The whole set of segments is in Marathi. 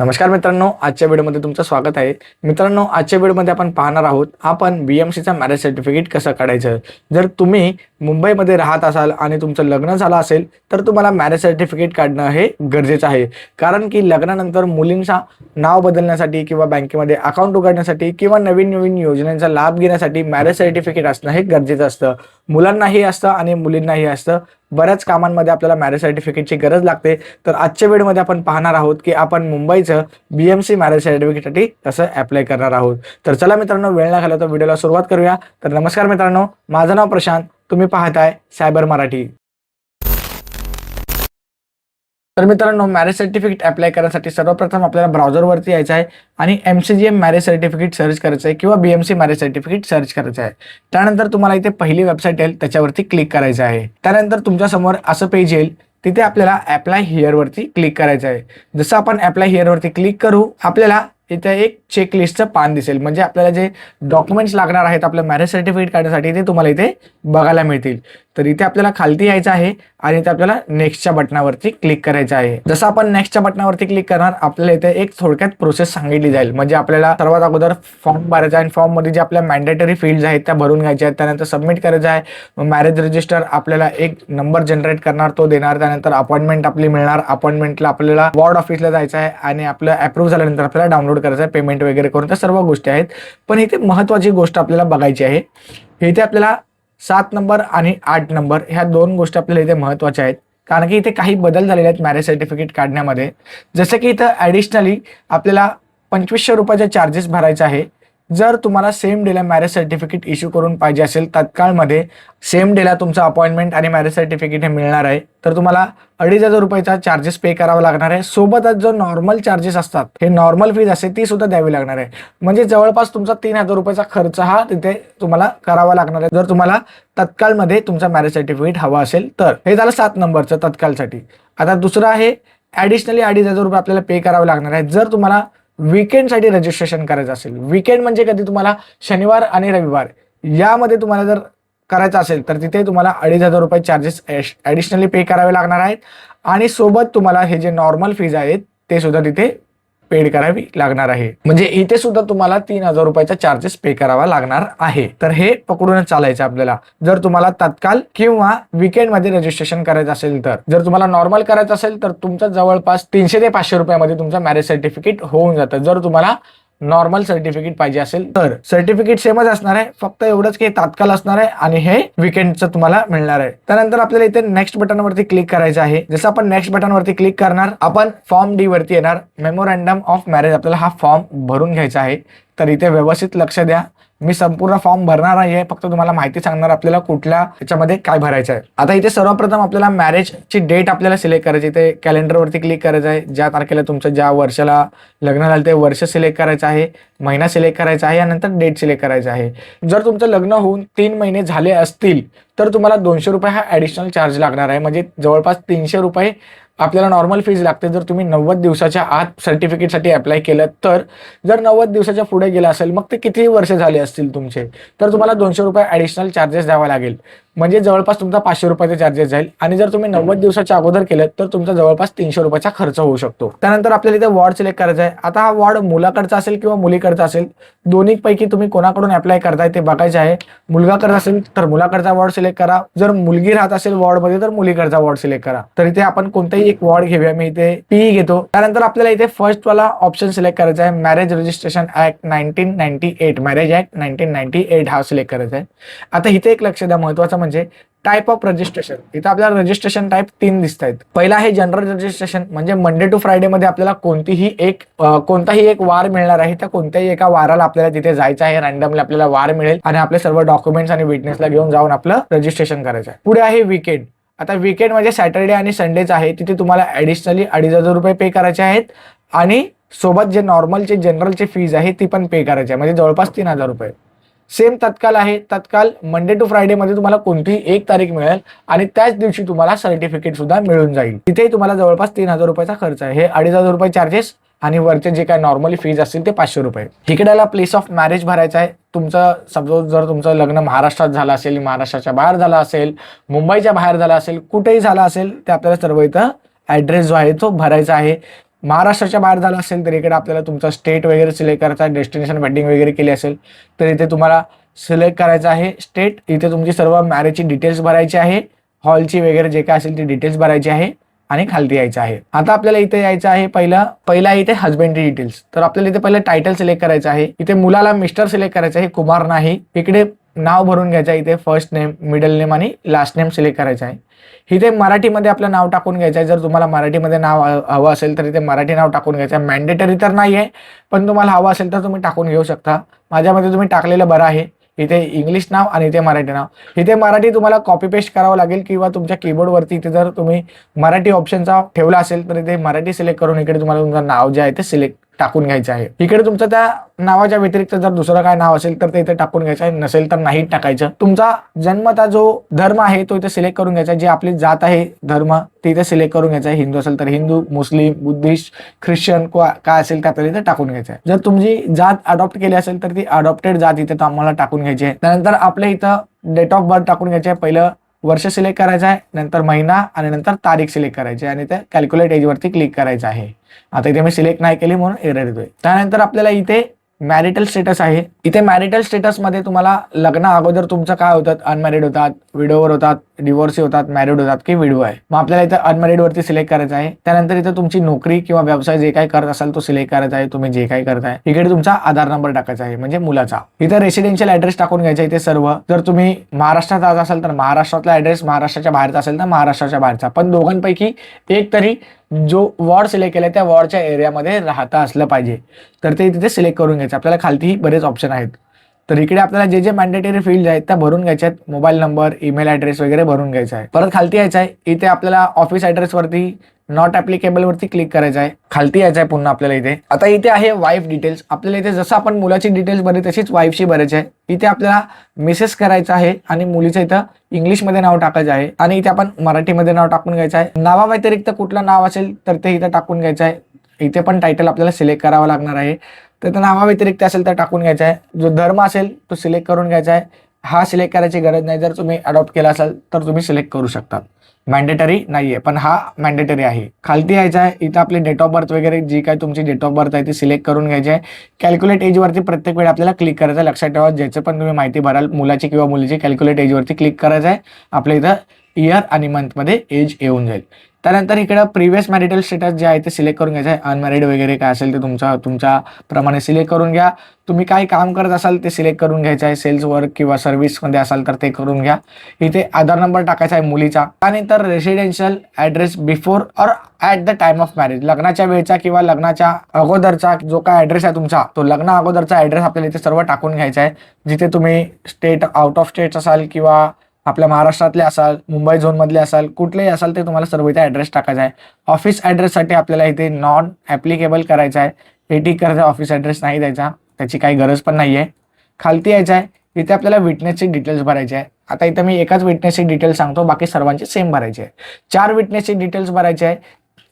नमस्कार मित्रांनो आजच्या व्हिडिओमध्ये तुमचं स्वागत आहे. मित्रांनो आजच्या व्हिडिओमध्ये आपण पाहणार आहोत आपण बी एम सीचा मॅरेज सर्टिफिकेट कसं काढायचं? जर तुम्ही मुंबईमध्ये राहत असाल आणि तुमचं लग्न झालं असेल तर तुम्हाला मॅरेज सर्टिफिकेट काढणं हे गरजेचं आहे. कारण की लग्नानंतर मुलींचा नाव बदलण्यासाठी किंवा बँकेमध्ये अकाउंट उघडण्यासाठी किंवा नवीन नवीन योजनांचा लाभ घेण्यासाठी मॅरेज सर्टिफिकेट असणं हे गरजेचं असतं. मुलांनाही असतं आणि मुलींनाही असतं. बऱ्याच कामांमध्ये आपल्याला मॅरेज सर्टिफिकेटची गरज लागते. तर आजच्या व्हिडिओमध्ये आपण पाहणार आहोत की आपण मुंबईचं बी एम सी मॅरेज सर्टिफिकेटसाठी कसं अप्लाय करणार आहोत. तर चला मित्रांनो वेळ न घालवता व्हिडिओला सुरुवात करूया. तर नमस्कार मित्रांनो माझं नाव प्रशांत. तुम्ही पाहताय सायबर मराठी. तर मित्रांनो मॅरेज सर्टिफिकेट अप्लाय करण्यासाठी सर्वप्रथम आपल्याला ब्राउझरवरती यायचं आहे आणि M C G M marriage certificate search करायचं आहे किंवा B M C marriage certificate search करायचं आहे. त्यानंतर तुम्हाला इथे पहिली वेबसाईट येईल त्याच्यावरती क्लिक करायचं आहे. त्यानंतर तुमच्यासमोर असं पेज येईल तिथे आपल्याला अप्लाय हिअरवरती क्लिक करायचं आहे. जसं आपण अप्लाय हिअरवरती क्लिक करू आपल्याला इथे एक चेकलिस्टचं पान दिसेल. म्हणजे आपल्याला जे डॉक्युमेंट्स लागणार आहेत आपलं मॅरेज सर्टिफिकेट काढण्यासाठी ते तुम्हाला इथे बघायला मिळतील. तर इथे आपल्याला खालती यायचं आहे आणि इथे आपल्याला नेक्स्टच्या बटनावरती क्लिक करायचं आहे. जसं आपण नेक्स्टच्या बटनावरती क्लिक करणार आपल्याला इथे एक थोडक्यात प्रोसेस सांगितली जाईल. म्हणजे आपल्याला सर्वात अगोदर फॉर्म भरायचा आहे आणि फॉर्ममध्ये जे आपल्या मॅन्डेटरी फील्ड आहेत त्या भरून घ्यायच्या आहेत. त्यानंतर सबमिट करायचं आहे. मॅरेज रजिस्टर आपल्याला एक नंबर जनरेट करणार तो देणार. त्यानंतर अपॉइंटमेंट आपली मिळणार. अपॉइंटमेंटला आपल्याला वॉर्ड ऑफिसला जायचं आहे आणि आपलं अप्रूव्ह झाल्यानंतर आपल्याला डाउनलोड करायचं आहे. पेमेंट वगैरे करून. त्या सर्व गोष्टी आहेत. पण इथे महत्वाची गोष्ट आपल्याला बघायची आहे. इथे आपल्याला सात नंबर आणि आठ नंबर ह्या दोन गोष्टी आपल्याला इथे महत्त्वाच्या आहेत. कारण की इथे काही बदल झालेले आहेत मॅरेज सर्टिफिकेट काढण्यामध्ये. जसं की इथं ॲडिशनली आपल्याला पंचवीसशे रुपयाचे चार्जेस भरायचे आहे. जर तुम्हाला सेम डेला मॅरेज सर्टिफिकेट इश्यू करून पाहिजे असेल तत्काळमध्ये सेम डेला तुमचं अपॉइंटमेंट आणि मॅरेज सर्टिफिकेट हे मिळणार आहे तर तुम्हाला अडीच हजार रुपयाचा चार्जेस पे करावा लागणार आहे. सोबतच जो नॉर्मल चार्जेस असतात हे नॉर्मल फीज असते ती सुद्धा द्यावी लागणार आहे. म्हणजे जवळपास तुमचा तीन हजार रुपयाचा खर्च हा तिथे तुम्हाला करावा लागणार आहे. जर तुम्हाला तत्काळमध्ये तुमचा मॅरेज सर्टिफिकेट हवा असेल तर. हे झालं सात नंबरचं तत्काळसाठी. आता दुसरं आहे ॲडिशनली अडीच हजार रुपये आपल्याला पे करावे लागणार आहे. जर तुम्हाला वीकेंडसाठी रजिस्ट्रेशन करायचं असेल. वीकेंड म्हणजे कधी तुम्हाला शनिवार आणि रविवार. यामध्ये तुम्हाला जर करायचं असेल तर तिथे तुम्हाला अडीच हजार रुपये चार्जेस ॲडिशनली पे करावे लागणार आहेत. आणि सोबत तुम्हाला हे जे नॉर्मल फीज आहेत ते सुद्धा तिथे पेड करावी लागणार आहे. म्हणजे इथे सुद्धा तुम्हाला तीन हजार रुपयाचा चार्जेस पे करावा लागणार आहे. तर हे पकडूनच चालायचं आपल्याला. जर तुम्हाला तत्काल किंवा विकेंडमध्ये रजिस्ट्रेशन करायचं असेल तर. जर तुम्हाला नॉर्मल करायचं असेल तर तुमचं जवळपास तीनशे ते पाचशे रुपयामध्ये तुमचं मॅरेज सर्टिफिकेट होऊन जातं. जर तुम्हाला नॉर्मल सर्टिफिकेट पाहिजे असेल तर. सर्टिफिकेट सेमच असणार आहे फक्त एवढंच की तात्काळ असणार आहे आणि हे विकेंडचं तुम्हाला मिळणार आहे. त्यानंतर आपल्याला इथे नेक्स्ट बटनवरती क्लिक करायचं आहे. जसं आपण नेक्स्ट बटनवरती क्लिक करणार आपण फॉर्म डी वरती येणार. मेमोरँडम ऑफ मॅरेज आपल्याला हा फॉर्म भरून घ्यायचा आहे. तर इथे व्यवस्थित लक्ष द्या. मी संपूर्ण फॉर्म भरणार आहे फक्त तुम्हाला माहिती सांगणार आपल्याला कुठल्या याच्यामध्ये काय भरायचं आहे. आता इथे सर्वप्रथम आपल्याला मॅरेजची डेट आपल्याला सिलेक्ट करायची इथे कॅलेंडरवरती क्लिक करायचं आहे. ज्या तारखेला तुमचं ज्या वर्षाला लग्न झालं ते वर्ष सिलेक्ट करायचं आहे महिना सिलेक्ट करायचा आहे यानंतर डेट सिलेक्ट करायचं आहे. जर तुमचं लग्न होऊन तीन महिने झाले असतील तर तुम्हाला दोनशे रुपये हा ॲडिशनल चार्ज लागणार आहे. म्हणजे जवळपास तीनशे रुपये आपल्याला नॉर्मल फीज लागते. जर तुम्ही नव्वद दिवसाच्या आत सर्टिफिकेटसाठी अप्लाय केलं तर जर नव्वद दिवसाच्या पुढे गेला असेल मग ते किती वर्ष झाले असतील तुमचे तर तुम्हाला दोनशे रुपये ॲडिशनल चार्जेस द्यावा लागेल. म्हणजे जवळपास तुमचा पाचशे रुपयाचे चार्जेस जाईल. आणि जर तुम्ही नव्वद दिवसाच्या अगोदर केलं तर तुमचा जवळपास तीनशे रुपयाचा खर्च होऊ शकतो. त्यानंतर आपल्याला इथे वॉर्ड सिलेक्ट करायचा आहे. आता हा वॉर्ड मुलाकडचा असेल किंवा मुलीकडचा असेल दोन्हीपैकी तुम्ही कोणाकडून अप्लाय करताय ते बघायचे आहे. मुलगा करत असेल तर मुलाकडचा वॉर्ड सिलेक्ट करा. जर मुलगी राहत असेल वॉर्डमध्ये तर मुलीकडचा वॉर्ड सिलेक्ट करा. तर इथे आपण कोणताही एक वॉर्ड घेऊया. मी इथे पी घेतो. त्यानंतर आपल्याला इथे फर्स्ट वाला ऑप्शन सिलेक्ट करायचा आहे. Marriage registration act nineteen ninety eight marriage act nineteen ninety eight हा सिलेक्ट करायचा आहे. आता इथे एक लक्ष द्या महत्वाचं म्हणजे म्हणजे टाईप ऑफ रजिस्ट्रेशन इथं आपल्याला रजिस्ट्रेशन टाईप तीन दिसत आहेत पहिला आहे जनरल रजिस्ट्रेशन म्हणजे मंडे टू फ्रायडे मध्ये आपल्याला कोणतीही एक कोणताही एक वार मिळणार आहे त्या कोणत्याही एका वाराला आपल्याला तिथे जायचं आहे रॅन्डमली आपल्याला वार मिळेल आणि आपले सर्व डॉक्युमेंट्स आणि विटनेसला घेऊन जाऊन आपलं रजिस्ट्रेशन करायचं आहे. पुढे आहे विकेंड आता विकेंड म्हणजे सॅटर्डे आणि संडेच आहे तिथे तुम्हाला ऍडिशनली अडीच हजार रुपये पे करायचे आहेत आणि सोबत जे नॉर्मलचे जनरलचे फीज आहे ती पण पे करायची आहे. म्हणजे जवळपास तीन हजार रुपये. सेम तत्काल आहे. तत्काल मंडे टू फ्रायडे मध्ये तुम्हाला कोणतीही एक तारीख मिळेल आणि त्याच दिवशी तुम्हाला सर्टिफिकेट सुद्धा मिळून जाईल. तिथेही तुम्हाला जवळपास तीन हजार रुपयाचा खर्च आहे. हे अडीच हजार रुपये चार्जेस आणि वरचे जे काय नॉर्मली फीज असतील ते पाचशे रुपये. इकडेला प्लेस ऑफ मॅरेज भरायचा आहे. तुमचं सपोज जर तुमचं लग्न महाराष्ट्रात झालं असेल महाराष्ट्राच्या बाहेर झालं असेल मुंबईच्या बाहेर झालं असेल कुठेही झालं असेल ते आपल्याला सर्व इथं ॲड्रेस जो आहे तो भरायचा आहे. महाराष्ट्राच्या बाहेर झालं असेल तर इकडे आपल्याला तुमचा स्टेट वगैरे सिलेक्ट करायचा डेस्टिनेशन वेडिंग वगैरे केली असेल तर इथे तुम्हाला सिलेक्ट करायचं आहे स्टेट इथे तुमची सर्व मॅरेजची डिटेल्स भरायची आहे हॉलची वगैरे जे काय असेल ती डिटेल्स भरायची आहे आणि खालती यायचं आहे. आता आपल्याला इथे यायचं आहे पहिला पहिला इथे हजबंडची डिटेल्स तर आपल्याला इथे पहिलं टायटल सिलेक्ट करायचं आहे इथे मुलाला मिस्टर सिलेक्ट करायचं आहे कुमार नाही. इकडे नाव भरून घ्यायचं आहे. इथे फर्स्ट नेम मिडल नेम आणि लास्ट नेम सिलेक्ट करायचं आहे. इथे मराठीमध्ये आपलं नाव टाकून घ्यायचं आहे. जर तुम्हाला मराठीमध्ये नाव हवं असेल तर इथे मराठी नाव टाकून घ्यायचं आहे. मॅन्डेटरी तर नाही आहे पण तुम्हाला हवं असेल तर तुम्ही टाकून घेऊ शकता. माझ्यामध्ये तुम्ही टाकलेलं बरं आहे. इथे इंग्लिश नाव आणि इथे मराठी नाव. इथे मराठी तुम्हाला कॉपी पेस्ट करावं लागेल किंवा तुमच्या कीबोर्डवरती इथे जर तुम्ही मराठी ऑप्शनचा ठेवला असेल तर इथे मराठी सिलेक्ट करून इकडे तुम्हाला तुमचं नाव जे आहे ते सिलेक्ट टाकून घ्यायचं आहे. इकडे तुमचं त्या नावाच्या व्यतिरिक्त जर दुसरं काय नाव असेल तर ते इथे टाकून घ्यायचं आहे. नसेल तर नाही टाकायचं. तुमचा जन्मता जो धर्म आहे तो इथे सिलेक्ट करून घ्यायचा आहे. जी आपली जात आहे धर्म ते इथे सिलेक्ट करून घ्यायचा आहे. हिंदू असेल तर हिंदू मुस्लिम बुद्धिस्ट ख्रिश्चन काय असेल ते इथे टाकून घ्यायचं आहे. जर तुमची जात अडॉप्ट केली असेल तर ती अडॉप्टेड जात इथे आम्हाला टाकून घ्यायची आहे. त्यानंतर आपल्या इथं डेट ऑफ बर्थ टाकून घ्यायचे आहे. पहिलं वर्ष सिलेक्ट करायचं आहे नंतर महिना आणि नंतर तारीख सिलेक्ट करायची आहे आणि त्या कॅल्क्युलेट एजवरती क्लिक करायचं आहे. आता इथे मी सिलेक्ट नाही केली म्हणून एरर येतोय. त्यानंतर आपल्याला इथे मॅरिटल स्टेटस आहे. इथे मॅरिटल स्टेटसमध्ये तुम्हाला लग्न अगोदर तुमचं काय होतात? अनमॅरिड होतात विडोवर होतात डिवोर्सी होतात मॅरिड होतात की विडो आहे. मग आपल्याला इथं अनमॅरिड वरती सिलेक्ट करायचं आहे. त्यानंतर इथं तुमची नोकरी किंवा व्यवसाय जे काही करत असाल तो सिलेक्ट करायचा आहे. तुम्ही जे काही करताय इकडे तुमचा आधार नंबर टाकायचा आहे म्हणजे मुलाचा. इथं रेसिडेन्शियल ऍड्रेस टाकून घ्यायचा इथे सर्व. जर तुम्ही महाराष्ट्रात आज असाल तर महाराष्ट्रातला ऍड्रेस महाराष्ट्राच्या बाहेरचा असेल तर महाराष्ट्राच्या बाहेरचा. पण दोघांपैकी एक तरी जो वॉर्ड सिलेक्ट केलाय त्या वॉर्डच्या एरियामध्ये राहता असलं पाहिजे. तर ते तिथे सिलेक्ट करून घ्यायचं. आपल्याला खालतीही बरेच ऑप्शन आहेत. तर इकडे आपल्याला जे जे मॅन्डेटरी फील्ड आहेत त्या भरून घ्यायच्या आहेत. मोबाईल नंबर ईमेल ऍड्रेस वगैरे भरून घ्यायचा आहे परत खालती यायचं आहे. इथे आपल्याला ऑफिस ऍड्रेस वरती नॉट ऍप्लिकेबल वरती क्लिक करायचं आहे. खालती यायचं आहे पुन्हा आपल्याला इथे. आता इथे आहे वाईफ डिटेल्स आपल्याला इथे जसं आपण मुलाची डिटेल्स भरली तशीच वाईफची भरायची आहे. इथे आपल्याला मिसेस करायचं आहे आणि मुलीचं इथं इंग्लिशमध्ये नाव टाकायचं आहे. आणि इथे आपण मराठीमध्ये नाव टाकून घ्यायचं आहे. नावाव्यतिरिक्त कुठलं नाव असेल तर ते इथं टाकून घ्यायचं आहे. इथे पण टायटल आपल्याला सिलेक्ट करावं लागणार आहे. तर त्या नावाव्यतिरिक्त असेल तर टाकून घ्यायचा आहे. जो धर्म असेल तो सिलेक्ट करून घ्यायचा आहे. हा सिलेक्ट करायची गरज नाही. जर तुम्ही अडॉप्ट केला असाल तर तुम्ही सिलेक्ट करू शकता. मॅन्डेटरी आहे पण हा मॅन्डेटरी आहे. खालती यायचा आहे इथं आपली डेट ऑफ बर्थ वगैरे जी काय तुमची डेट ऑफ बर्थ आहे ती सिलेक्ट करून घ्यायची आहे. कॅल्क्युलेट एजवरती प्रत्येक वेळी आपल्याला क्लिक करायचं आहे. लक्षात ठेवा ज्याचं पण तुम्ही माहिती भराल मुलाची किंवा मुलीची कॅल्क्युलेट एजवरती क्लिक करायचं आहे. आपल्या इथं इयर आणि मंथमध्ये एज येऊन जाईल. त्यानंतर इकडं प्रिव्हियस मॅरिटल स्टेटस जे आहे ते सिलेक्ट करून घ्यायचं आहे. अनमॅरिड वगैरे काय असेल ते तुमचा तुमच्या प्रमाणे सिलेक्ट करून घ्या. तुम्ही काय काम करत असाल ते सिलेक्ट करून घ्यायचं आहे. सेल्स वर्क किंवा सर्व्हिसमध्ये असाल तर ते करून घ्या. इथे आधार नंबर टाकायचा आहे मुलीचा. त्यानंतर रेसिडेन्शियल ॲड्रेस बिफोर और at the time of marriage लग्नाच्या वेळचा किंवा लग्नाच्या अगोदरचा जो काय ॲड्रेस आहे तुमचा तो लग्न अगोदरचा ॲड्रेस आपल्याला इथे सर्व टाकून घ्यायचा आहे. जिथे तुम्ही स्टेट आउट ऑफ स्टेट असाल किंवा आपल्या महाराष्ट्रातले असाल मुंबई झोनमधले असाल कुठलेही असाल ते तुम्हाला सर्व इथे ॲड्रेस टाकायचा आहे. ऑफिस ॲड्रेससाठी आपल्याला इथे नॉन ॲप्लिकेबल करायचं आहे. हे ठीक करायचं ऑफिस ॲड्रेस नाही द्यायचा. त्याची काही गरज पण नाही आहे खालती यायचं आहे. इथे आपल्याला विटनेसची डिटेल्स भरायचे आहे. आता इथं मी एकाच विटनेसची डिटेल्स सांगतो. बाकी सर्वांची सेम भरायची आहे. चार विटनेसची डिटेल्स भरायचे आहे.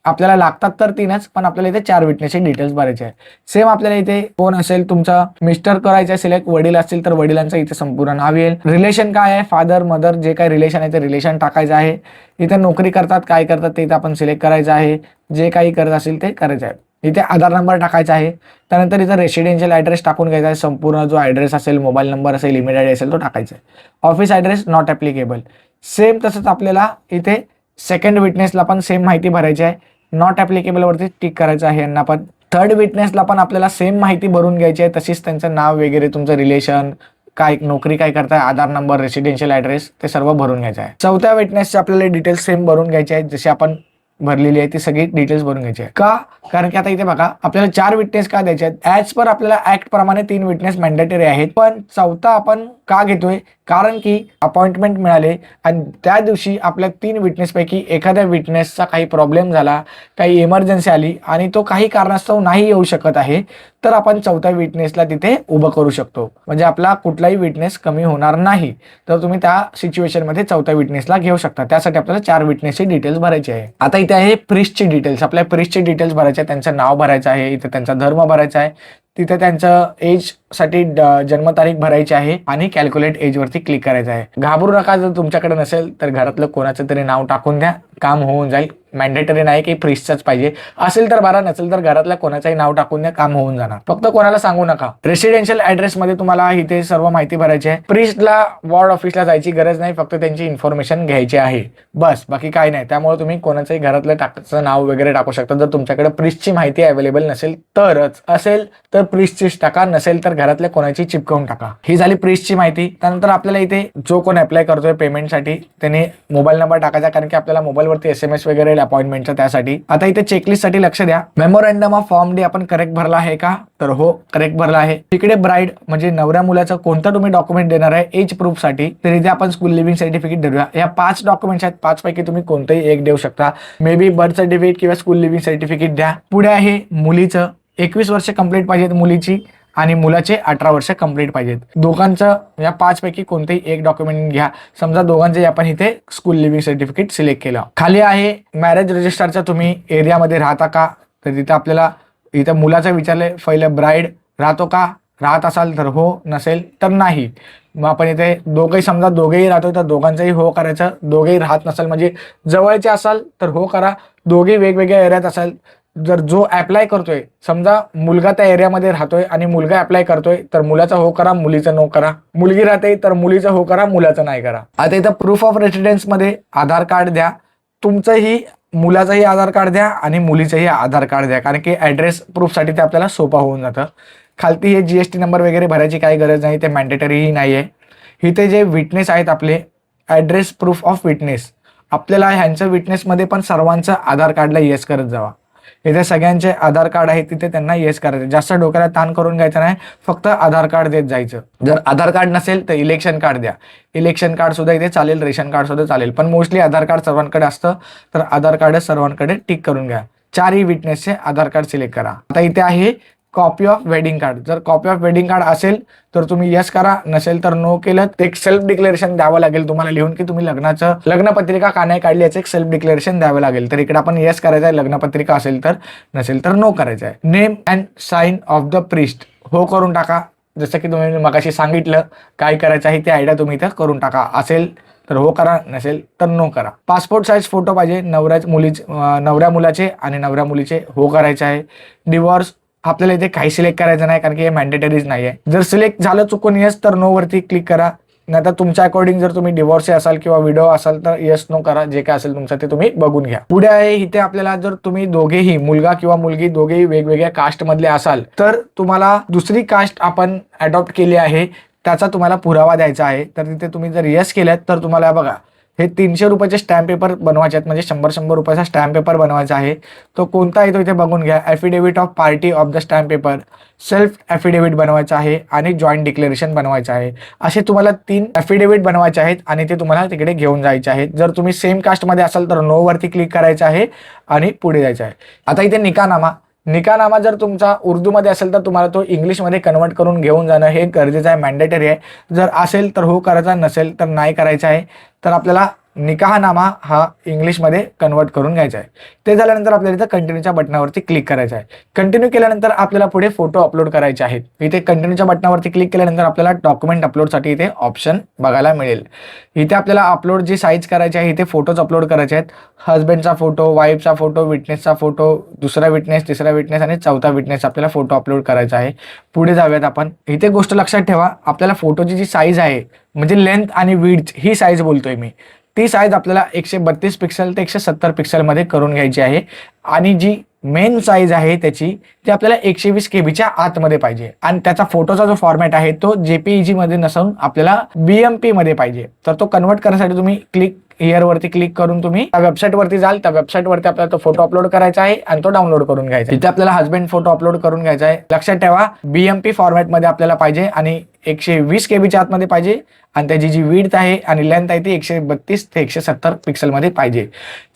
आपल्याला लागतात तर तीनच पण आपल्याला इथे चार विटनेसची डिटेल्स भरायचे आहे सेम आपल्याला इथे कोण असेल तुमचा मिस्टर करायचं आहे सिलेक्ट वडील असतील तर वडिलांचं इथे संपूर्ण नाव येईल. रिलेशन काय आहे? फादर मदर जे काही रिलेशन आहे ते रिलेशन टाकायचं आहे. इथे नोकरी करतात काय करतात ते इथे आपण सिलेक्ट करायचं आहे. जे काही करत असेल ते करायचं आहे. इथे आधार नंबर टाकायचा आहे. त्यानंतर इथं रेसिडेन्शियल ॲड्रेस टाकून घ्यायचा आहे. संपूर्ण जो ॲड्रेस असेल मोबाईल नंबर असेल ईमेल आय असेल तो टाकायचा आहे. Office address not applicable same तसंच आपल्याला इथे सेकंड विटनेसला पण सेम माहिती भरायची आहे. नॉट ॲप्लिकेबलवरती टिक करायचं आहे. यांना पण थर्ड विटनेसला पण आपल्याला सेम माहिती भरून घ्यायची आहे. तशीच त्यांचं नाव वगैरे तुमचं रिलेशन काय नोकरी काय करताय आधार नंबर रेसिडेन्शियल ॲड्रेस ते सर्व भरून घ्यायचं आहे. चौथ्या विटनेसचे आपल्याला डिटेल्स सेम भरून घ्यायचे आहेत. जसे आपण भरलेली आहे ती सगळी डिटेल्स भरून घ्यायची आहे. का? कारण की आता इथे बघा आपल्याला चार विटनेस का द्यायचे आहेत? ॲज पर आपल्याला ऍक्ट प्रमाणे तीन विटनेस मॅन्डेटरी आहेत. पण चौथा आपण का घेतोय? कारण की अपॉइंटमेंट मिळाले आणि त्या दिवशी आपल्या तीन विटनेसपैकी एखाद्या विटनेसचा काही प्रॉब्लेम झाला काही इमर्जन्सी आली आणि तो काही कारणास्तव नाही येऊ शकत आहे तर आपण चौथ्या विटनेसला तिथे उभं करू शकतो. म्हणजे आपला कुठलाही विटनेस कमी होणार नाही. तर तुम्ही त्या सिच्युएशनमध्ये चौथ्या विटनेसला घेऊ शकता. त्यासाठी आपल्याला चार विटनेसची डिटेल्स भरायची आहे. आता इथे आहे प्रिस्टची डिटेल्स आपल्या प्रिस्टची डिटेल्स भरायचे त्यांचं नाव भरायचं आहे. इथे त्यांचा धर्म भरायचा आहे. तिथे त्यांचं एजसाठी जन्मतारीख भरायची आहे आणि कॅल्क्युलेट एज वरती क्लिक करायचं आहे. घाबरू नका जर तुमच्याकडे नसेल तर घरातलं कोणाचं तरी नाव टाकून द्या. काम होऊन जाईल. मॅन्डेटरी नाही की फ्रीजचाच पाहिजे. असेल तर बारा नसेल तर घरातल्या कोणाचंही नाव टाकून द्या काम होऊन जाणार. फक्त कोणाला सांगू नका. रेसिडेन्शियल ऍड्रेस मध्ये तुम्हाला इथे सर्व माहिती भरायची आहे. फ्रीजला वॉर्ड ऑफिसला जायची गरज नाही फक्त त्यांची इन्फॉर्मेशन घ्यायची आहे. बस बाकी काय नाही. त्यामुळे तुम्ही कोणाचंही घरातलं टाकायचं नाव वगैरे टाकू शकता. जर तुमच्याकडे फ्रीजची माहिती अवेलेबल नसेल तरच. असेल तर फ्रीजचीच टाका नसेल तर घरातल्या कोणाची चिपकवून टाका. ही झाली फ्रीजची माहिती. त्यानंतर आपल्याला इथे जो कोण अप्लाय करतोय पेमेंटसाठी त्याने मोबाईल नंबर टाकायचा कारण की आपल्याला मोबाईलवरती एस एम एस वगैरे अपॉइंटमेंटचा त्यासाठी. आता इथे चेकलिस्टसाठी लक्ष द्या. मेमोरँडम ऑफ फॉर्म डे आपण करेक्ट भरला आहे का? तर हो करेक्ट भरला आहे. तिकडे ब्राईड म्हणजे नवऱ्या मुलाचं कोणतं तुम्ही डॉक्युमेंट देणार आहे? एज प्रूफसाठी. तर इथे आपण स्कूल लिव्हिंग सर्टिफिकेट धरूया. या पाच डॉक्युमेंट्स आहेत. पाच पैकी तुम्ही कोणतंही एक देऊ शकता. मे बी बर्थ सर्टिफिकेट किंवा स्कूल लिव्हिंग सर्टिफिकेट द्या. पुढे आहे मुलीचं. एकवीस वर्ष कंप्लीट पाहिजेत मुलीची. आणि मुलाचे अठरा वर्ष कंप्लीट पाहिजेत. दोघांचं या पाच पैकी कोणतेही एक डॉक्युमेंट घ्या. समजा दोघांचे आपण इथे स्कूल लिव्हिंग सर्टिफिकेट सिलेक्ट केलं. खाली आहे मॅरेज रजिस्टरच्या तुम्ही एरियामध्ये राहता का? तर तिथं आपल्याला इथं मुलाचं विचारले पहिलं ब्राईड राहतो का? राहत असाल तर हो नसेल तर नाही. मग आपण इथे दोघंही समजा दोघेही राहतो तर दोघांचंही हो करायचं. दोघेही राहत नसेल म्हणजे जवळचे असाल तर हो करा. दोघेही वेगवेगळ्या एरियात असाल. जर जो अप्लाय करतोय समजा मुलगा त्या एरियामध्ये राहतोय आणि मुलगा अप्लाय करतोय तर मुलाचा हो करा मुलीचं नो करा. मुलगी राहते तर मुलीचं हो करा मुलाचं नाही करा. आता इथं प्रूफ ऑफ रेसिडेन्समध्ये आधार कार्ड द्या. तुमचंही मुलाचंही आधार कार्ड द्या आणि मुलीचंही आधार कार्ड द्या. कारण की ॲड्रेस प्रूफसाठी ते आपल्याला सोपं होऊन जातं. खालती हे जी एस टी नंबर वगैरे भरायची काही गरज नाही ते मॅन्डेटरीही नाही आहे इथे जे विटनेस आहेत आपले ॲड्रेस प्रूफ ऑफ विटनेस आपल्याला ह्यांचं विटनेसमध्ये पण सर्वांचं आधार कार्डला येस करत जावा. इथे सगळ्यांचे आधार कार्ड आहे तिथे त्यांना येस करायचं. जास्त डोक्याला ताण करून घ्यायचं नाही फक्त आधार कार्ड देत जायचं. जर आधार कार्ड नसेल तर इलेक्शन कार्ड द्या. इलेक्शन कार्ड सुद्धा इथे चालेल रेशन कार्ड सुद्धा चालेल. पण मोस्टली आधार कार्ड सर्वांकडे असतं तर आधार कार्ड सर्वांकडे टिक करून घ्या. चारही विटनेसचे आधार कार्ड सिलेक्ट करा. आता इथे आहे कॉपी ऑफ वेडिंग कार्ड जर कॉपी ऑफ वेडिंग कार्ड असेल तर तुम्ही यस करा. नसेल तर नो केलं ते एक सेल्फ डिक्लेरेशन द्यावं लागेल तुम्हाला लिहून की तुम्ही लग्नाचं लग्नपत्रिका का नाही काढली याचं एक सेल्फ डिक्लेरेशन द्यावं लागेल. तर इकडे आपण येस करायचं आहे लग्नपत्रिका असेल तर नसेल तर नो करायचं आहे. Name and sign of the priest हो करून टाका. जसं की तुम्ही मगाशी सांगितलं काय करायचं आहे ते आयडिया तुम्ही इथं करून टाका. असेल तर हो करा नसेल तर नो करा. पासपोर्ट साईज फोटो पाहिजे. नवऱ्या मुलीचे नवऱ्या मुलाचे आणि नवऱ्या मुलीचे हो करायचे आहे. डिवॉर्स आपल्याला इथे काही सिलेक्ट करायचं नाही कारण की हे मॅन्डेटरीज नाही आहे जर सिलेक्ट झालं चुकून येस तर नो वरती क्लिक करा. नाहीतर तुमच्या अकॉर्डिंग जर तुम्ही डिवोर्स असाल किंवा विडो असाल तर येस नो करा. जे काय असेल तुमचं ते तुम्ही बघून घ्या. पुढे आहे इथे आपल्याला जर तुम्ही दोघेही मुलगा किंवा मुलगी दोघेही वेगवेगळ्या कास्ट मधले असाल तर तुम्हाला दुसरी कास्ट आपण अडॉप्ट केली आहे. त्याचा तुम्हाला पुरावा द्यायचा आहे. तर तिथे तुम्ही जर येस केल्यात तर तुम्हाला बघा हे तीनशे रुपयाचे स्टॅम्प पेपर बनवायचे आहेत. म्हणजे शंभर शंभर रुपयाचा स्टॅम्प पेपर बनवायचा आहे. तो कोणता येतो इथे बघून घ्या. Affidavit of party of the stamp paper self affidavit बनवायचा आहे आणि जॉईंट डिक्लेरेशन बनवायचं आहे. असे तुम्हाला तीन ॲफिडेव्हिट बनवायचे आहेत आणि ते तुम्हाला तिकडे घेऊन जायचे आहेत. जर तुम्ही सेम कास्टमध्ये असाल तर नो वरती क्लिक करायचं आहे आणि पुढे जायचं आहे. आता इथे निकानामा निकानामा जर तुमचा उर्दूमध्ये असेल तर तुम्हाला तो इंग्लिशमध्ये कन्वर्ट करून घेऊन जाणं हे गरजेचं आहे मॅन्डेटरी आहे. जर असेल तर हो करायचा नसेल तर नाही करायचं आहे. तर आपल्याला निकाहनामा हा इंग्लिशमध्ये कन्वर्ट करून घ्यायचा आहे. ते झाल्यानंतर आपल्याला इथं कंटिन्यूच्या बटनावरती क्लिक करायचं आहे. कंटिन्यू केल्यानंतर आपल्याला पुढे फोटो अपलोड करायचे आहेत. इथे कंटिन्यूच्या बटनावरती क्लिक केल्यानंतर आपल्याला डॉक्युमेंट अपलोडसाठी इथे ऑप्शन बघायला मिळेल. इथे आपल्याला अपलोड जी साईज करायची आहे इथे फोटोज अपलोड करायचे आहेत. हस्बंडचा फोटो वाईफचा फोटो विटनेसचा फोटो दुसरा विटनेस तिसरा विटनेस आणि चौथा विटनेस आपल्याला फोटो अपलोड करायचा आहे. पुढे जाऊयात आपण. इथे गोष्ट लक्षात ठेवा आपल्याला फोटोची जी साईज आहे म्हणजे लेंथ आणि विड्थ ही साईज बोलतोय मी. ती साईज आपल्याला एकशे बत्तीस पिक्सल ते एकशे सत्तर पिक्सलमध्ये करून घ्यायची आहे. आणि जी मेन साईज आहे त्याची ती आपल्याला एकशे वीस केबीच्या आतमध्ये पाहिजे. आणि त्याचा फोटोचा जो फॉर्मॅट आहे तो जेपीईजी मध्ये नसून आपल्याला बीएमपी मध्ये पाहिजे. तर तो कन्वर्ट करण्यासाठी तुम्ही क्लिक हिअर वरती क्लिक करून तुम्ही त्या वेबसाईटवरती जाल. त्या वेबसाईटवरती आपल्याला तो फोटो अपलोड करायचा आहे आणि तो डाउनलोड करून घ्यायचा इथे आपल्याला हस्बंड फोटो अपलोड करून घ्यायचा आहे. लक्षात ठेवा बीएमपी फॉर्मॅटमध्ये आपल्याला पाहिजे आणि एकशे वीस केबीच्या आतमध्ये पाहिजे आणि त्याची जी विड्थ आहे आणि लेंथ आहे ती एकशे बत्तीस ते एकशे सत्तर पिक्सलमध्ये पाहिजे.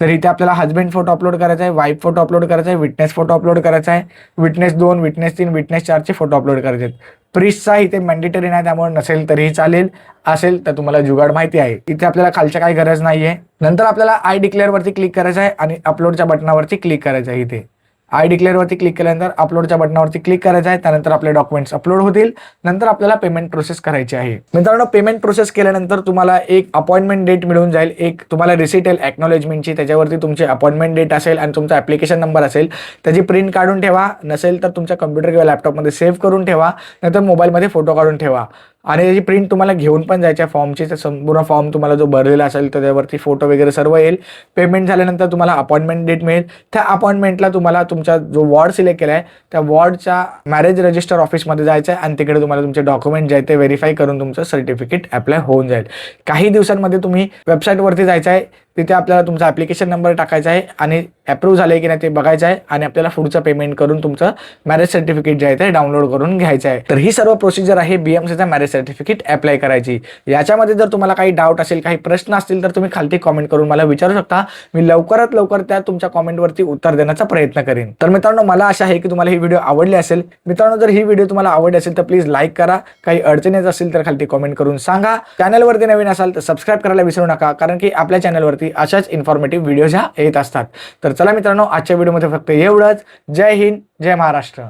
तर इथे आपल्याला हस्बंड फोटो अपलोड करायचा आहे वाईफ फोटो अपलोड करायचा आहे विटनेस फोटो अपलोड करायचा आहे. विटनेस दोन विटनेस तीन विटनेस चारचे फोटो अपलोड करायचे आहेत. प्रिसचा इथे मॅन्डेटरी नाही त्यामुळे नसेल तरीही चालेल. असेल तर तुम्हाला जुगाड माहिती आहे. इथे आपल्याला खालच्या काही गरज नाहीये. नंतर आपल्याला आय डिक्लेअर वरती क्लिक करायचं आहे आणि अपलोडच्या बटनावरती क्लिक करायचं आहे इथे. आय डिक्लेअरवरती क्लिक केल्यानंतर अपलोडच्या बटनावरती क्लिक करायचं आहे. त्यानंतर आपले डॉक्युमेंट्स अपलोड होतील. नंतर आपल्याला पेमेंट प्रोसेस करायची आहे. मित्रांनो पेमेंट प्रोसेस केल्यानंतर तुम्हाला एक अपॉइंटमेंट डेट मिळून जाईल. एक तुम्हाला रिसिट येईल एक्नॉलेजमेंटची त्याच्यावरती तुमची अपॉइंटमेंट डेट असेल आणि तुमचा ॲप्लिकेशन नंबर असेल. त्याची प्रिंट काढून ठेवा. नसेल तर तुमच्या कम्प्युटर किंवा लॅपटॉपमध्ये सेव्ह करून ठेवा. नंतर मोबाईलमध्ये फोटो काढून ठेवा. आणि त्याची प्रिंट तुम्हाला घेऊन पण जायच्या आहे. फॉर्मची तर संपूर्ण फॉर्म तुम्हाला जो भरलेला असेल तर त्यावरती फोटो वगैरे सर्व येईल. पेमेंट झाल्यानंतर तुम्हाला अपॉइंटमेंट डेट मिळेल. त्या अपॉइंटमेंटला तुम्हाला तुमचा जो वॉर्ड सिलेक्ट केला आहे त्या वॉर्डच्या मॅरेज रजिस्टर ऑफिसमध्ये जायचं आहे आणि तिकडे तुम्हाला तुमचे डॉक्युमेंट जे आहे ते व्हेरीफाय करून तुमचं सर्टिफिकेट अप्लाय होऊन जाईल. काही दिवसांमध्ये तुम्ही वेबसाईटवरती जायचं आहे तिथे आपल्याला तुमचा ॲप्लिकेशन नंबर टाकायचा आहे आणि अप्रूव्ह झाले की नाही ते बघायचं आहे आणि आपल्याला पुढचं पेमेंट करून तुमचं मॅरेज सर्टिफिकेट जे आहे ते डाउनलोड करून घ्यायचं आहे. तर ही सर्व प्रोसिजर आहे बी एम सीचा मॅरेज सर्टिफिकेट अप्लाय करायची. याच्यामध्ये जर तुम्हाला काही डाऊट असेल काही प्रश्न असतील तर तुम्ही खालती कॉमेंट करून मला विचारू शकता. मी लवकरात लवकर त्या तुमच्या कॉमेंटवरती उत्तर देण्याचा प्रयत्न करेन. तर मित्रांनो मला आशा आहे की तुम्हाला ही व्हिडिओ आवडली असेल. मित्रांनो जर ही व्हिडिओ तुम्हाला आवडली असेल तर प्लीज लाईक करा. काही अडचणीच असेल तर खालती कॉमेंट करून सांगा. चॅनलवरती नवीन असाल तर सबस्क्राईब करायला विसरू नका कारण की आपल्या चॅनलवरती अशाच इन्फॉर्मेटिव्ह व्हिडिओज ह्या येत असतात. तर चला मित्रांनो आजच्या व्हिडिओमध्ये फक्त एवढंच. जय हिंद जय महाराष्ट्र.